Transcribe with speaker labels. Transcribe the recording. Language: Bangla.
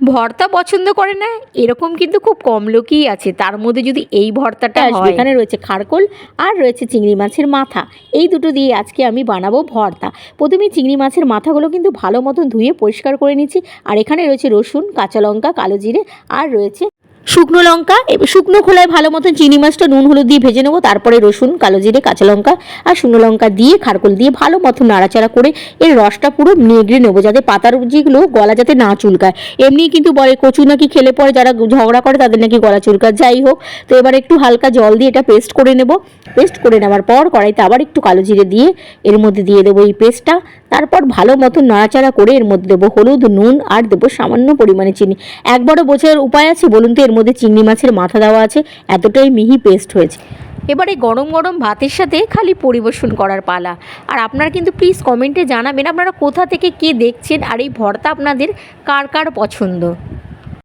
Speaker 1: ভর্তা পছন্দ করে না এরকম কিন্তু খুব কম লোকই আছে। তার মধ্যে যদি এই ভর্তাটা
Speaker 2: আসবে।
Speaker 1: হয়।
Speaker 2: এখানে রয়েছে খারকোল আর রয়েছে চিংড়ি মাছের মাথা। এই দুটো দিয়ে আজকে আমি বানাবো ভর্তা। প্রথমে চিংড়ি মাছের মাথাগুলো কিন্তু ভালো মতন ধুয়ে পরিষ্কার করে নিচ্ছি। আর এখানে রয়েছে রসুন কাঁচা লঙ্কা কালো জিরে আর রয়েছে শুকনো লঙ্কা শুকনো খোলায় ভালো মতন চিংড়ি মাছটা, নুন হলুদ দিয়ে ভেজে নেব, তারপরে রসুন, কালো জিরে, কাঁচা লঙ্কা আর শুকনো লঙ্কা দিয়ে, খারকোল দিয়ে ভালো মতন নাড়াচাড়া করে এর রসটা পুরো নেগড়ে নেব, যাতে পাতার যেগুলো গলা যাতে না চুলকায়। এমনি কিন্তু বলে কচু নাকি খেলে পরে যারা ঝগড়া করে, তাদের নাকি গলা চুলকায়। যাই হোক, তো এবার একটু হালকা জল দিয়ে এটা পেস্ট করে নেব। পেস্ট করে নেওয়ার পর কড়াইতে আবার একটু কালো জিরে দিয়ে এর মধ্যে দিয়ে দেবো এই পেস্টটা। তারপর ভালো মতন নাড়াচাড়া করে এর মধ্যে দেবো হলুদ, নুন আর দেবো সামান্য পরিমাণে চিনি। একবারও বোঝার উপায় আছে বলুন তো এর মধ্যে চিংড়ি মাছের মাথা দেওয়া আছে, এতটাই মিহি পেস্ট হয়েছে।
Speaker 1: এবারে গরম গরম ভাতের সাথে খালি পরিবেশন করার পালা। আর আপনারা কিন্তু প্লিজ কমেন্টে জানাবেন, আপনারা কোথা থেকে কে দেখছেন আর এই ভর্তা আপনাদের কার কার পছন্দ?